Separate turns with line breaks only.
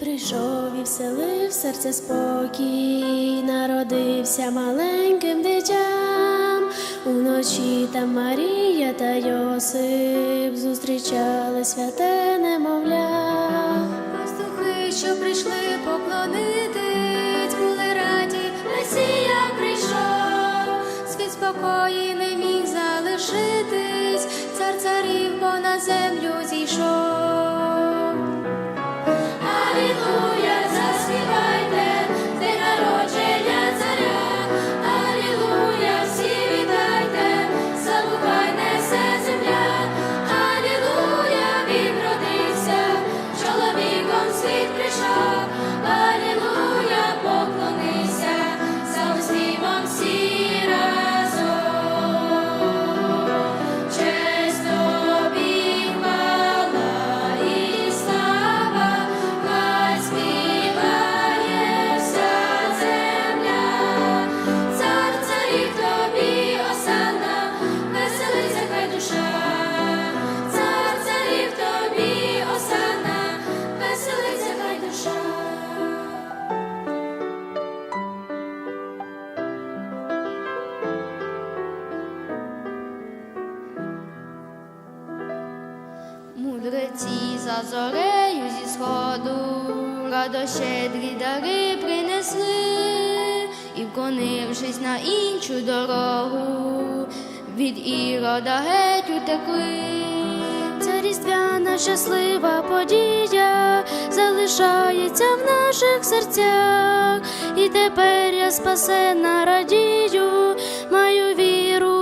Прийшов і вселив серце спокій, народився маленьким дитям. Уночі там Марія та Йосип зустрічали святе немовля.
Пастухи, що прийшли поклонитись, були раді, Месія прийшов, світ спокої Мудреці за зорею зі сходу радо щедрі дари принесли, і вклонившись на іншу дорогу, від ірода геть утекли.
Ця різдвяна щаслива подія залишається в наших серцях, і тепер я спасена радію, маю віру.